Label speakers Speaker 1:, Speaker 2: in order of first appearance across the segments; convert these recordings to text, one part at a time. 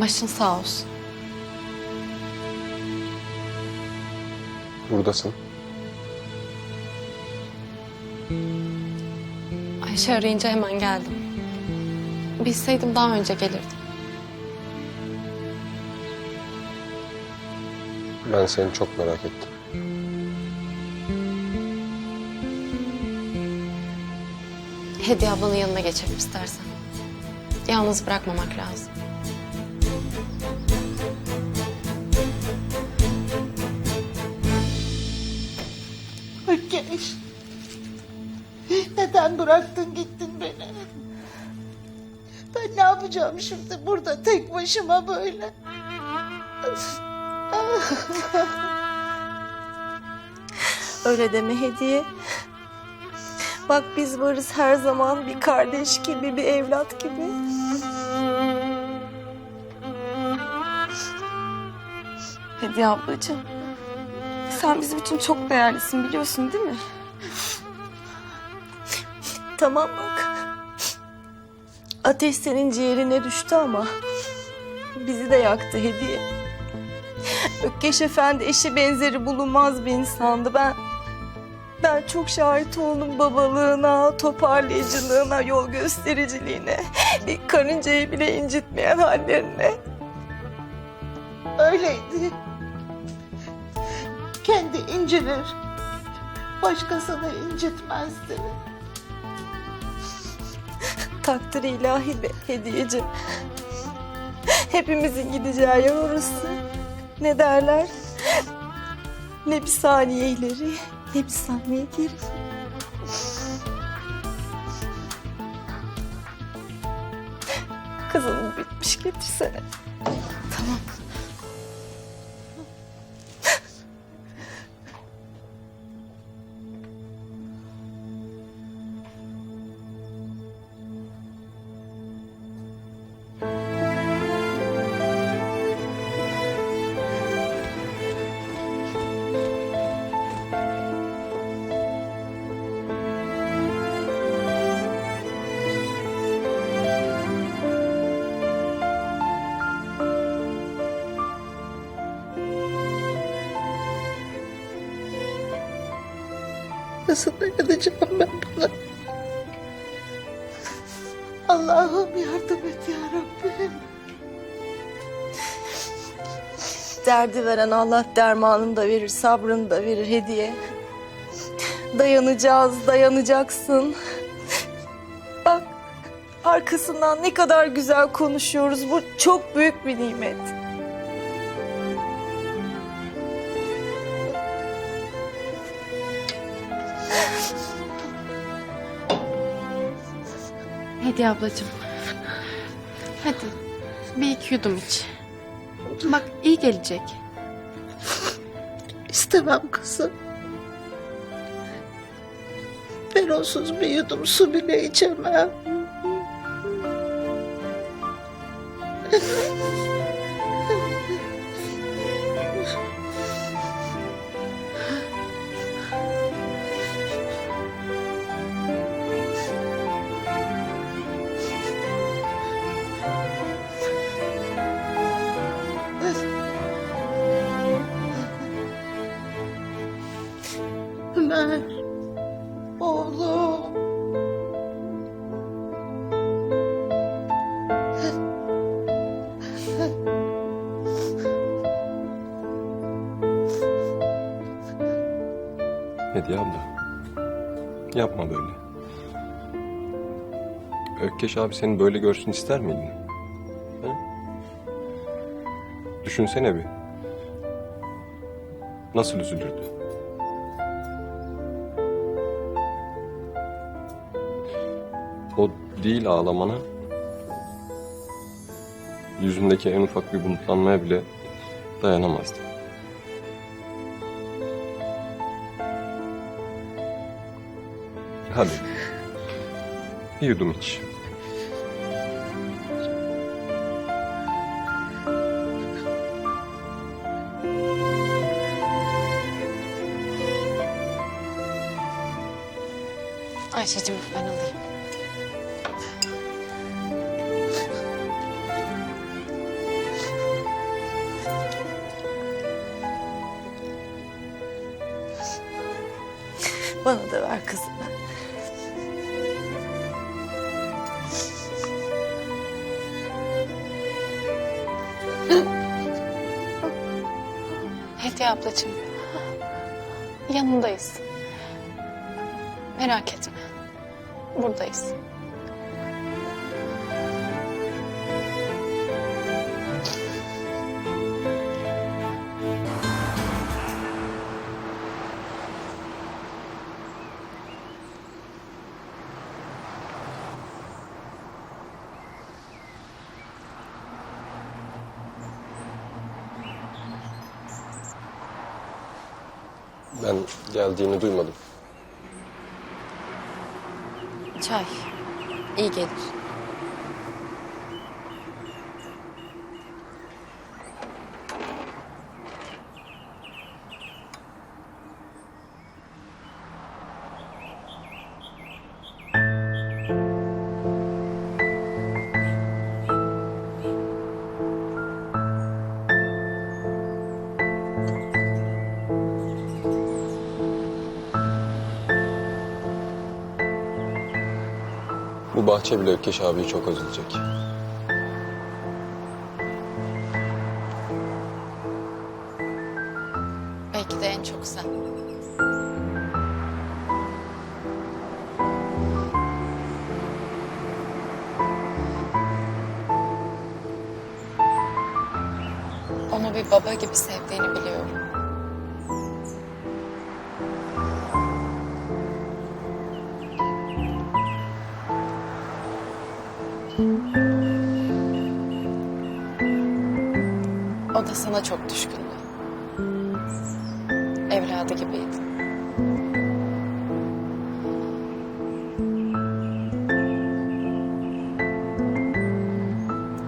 Speaker 1: Başın sağ olsun.
Speaker 2: Buradasın.
Speaker 1: Ayşe arayınca hemen geldim. Bilseydim daha önce gelirdim.
Speaker 2: Ben seni çok merak ettim.
Speaker 1: Hediye ablanın yanına geçelim istersen. Yalnız bırakmamak lazım.
Speaker 3: Neden bıraktın gittin beni? Ben ne yapacağım şimdi burada tek başıma böyle?
Speaker 4: Öyle deme hediye. Bak biz varız her zaman bir kardeş gibi, bir evlat gibi. Hediye ablacığım. Sen bizim için çok değerlisin biliyorsun değil mi? Tamam bak. Ateş senin ciğerine düştü ama bizi de yaktı hediye. Ökkeş Efendi eşi benzeri bulunmaz bir insandı. Ben ben çok şahit oldum babalığına, toparlayıcılığına, yol göstericiliğine. Bir karıncayı bile incitmeyen hallerine.
Speaker 3: Öyleydi. Kendi incinir. Başkasını incitmezdi.
Speaker 4: Takdir ilahi be hediyeciğim. Hepimizin gideceği yer orası. Ne derler? Ne bir saniye ileri, ne bir saniye geri. Kızım bitmiş getirsene.
Speaker 3: Nasıl dayanacağım ben buna? Allah'ım yardım et ya Rabbim.
Speaker 4: Derdi veren Allah dermanını da verir, sabrını da verir hediye. Dayanacağız, dayanacaksın. Bak, arkasından ne kadar güzel konuşuyoruz. Bu çok büyük bir nimet.
Speaker 1: Hediye ablacığım. Hadi bir iki yudum iç. Bak iyi gelecek.
Speaker 3: İstemem kızım. Ben onsuz bir yudum su bile içemem.
Speaker 2: Hediye abla. Yapma böyle. Ökkeş abi seni böyle görsün ister miydin? Ha? Düşünsene bir. Nasıl üzülürdü? O değil ağlamana. Yüzündeki en ufak bir bulutlanmaya bile dayanamazdı. Hadi. Bir yudum iç.
Speaker 1: Ayşe'cim ben alayım.
Speaker 4: Bana da ver kızım.
Speaker 1: Hediye ablacığım. Yanındayız. Merak etme. Buradayız.
Speaker 2: Ben geldiğini duymadım.
Speaker 1: Çay. iyi gelir.
Speaker 2: Bahçe bile Ökkeş abiyi çok özleyecek.
Speaker 1: Belki de en çok sen. Onu bir baba gibi sevdiğini biliyorum. O da sana çok düşkündü. Evladı gibiydi.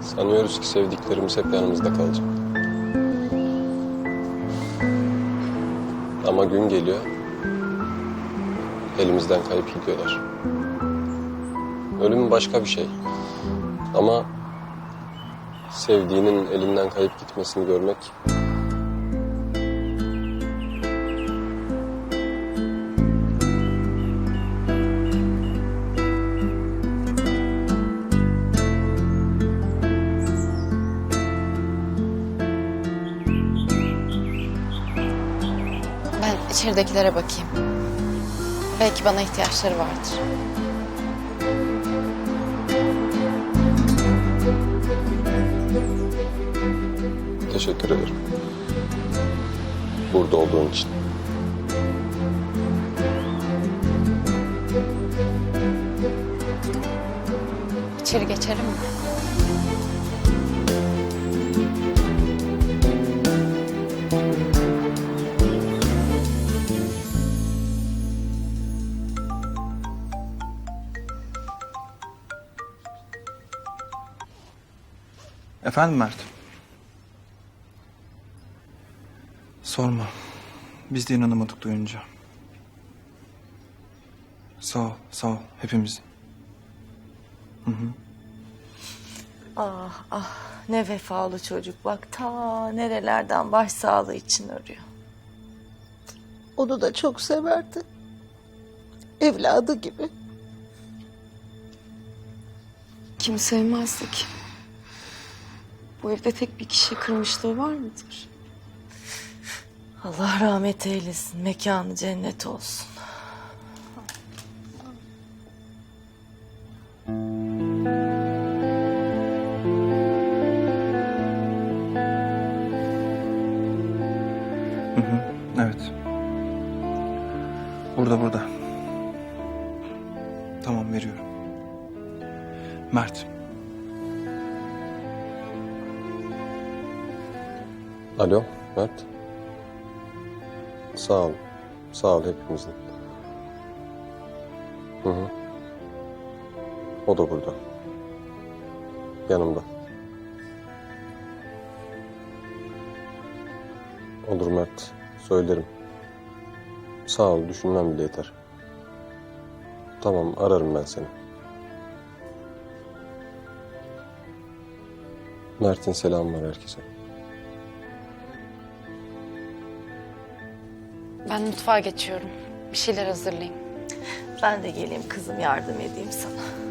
Speaker 2: Sanıyoruz ki sevdiklerimiz hep yanımızda kalacak. Ama gün geliyor, elimizden kayıp gidiyorlar. Ölüm başka bir şey. Ama sevdiğinin elinden kayıp gitmesini görmek
Speaker 1: Ben içeridekilere bakayım. Belki bana ihtiyaçları vardır.
Speaker 2: Teşekkür ederim. Burada olduğun için.
Speaker 1: İçeri geçelim mi?
Speaker 5: Efendim Mert? Sorma. Biz de inanamadık duyunca. Sağ ol, sağ ol hepimizin.
Speaker 4: Ah ah ne vefalı çocuk bak ta nerelerden başsağlığı için arıyor.
Speaker 3: Onu da çok severdi. Evladı gibi.
Speaker 1: Kim sevmezdi ki? Bu evde tek bir kişi kırmışlığı var mıdır?
Speaker 4: Allah rahmet eylesin mekanı cennet olsun.
Speaker 5: Evet. Burada burada. Tamam veriyorum. Mert.
Speaker 2: Alo, Mert. Sağ ol. Sağ ol hepimizin. Hı hı. O da burada. Yanımda. Olur Mert. Söylerim. Sağ ol. Düşünmem bile yeter. Tamam ararım ben seni. Mert'in selamı var herkese.
Speaker 1: Ben mutfağa geçiyorum. Bir şeyler hazırlayayım.
Speaker 4: Ben de geleyim kızım yardım edeyim sana.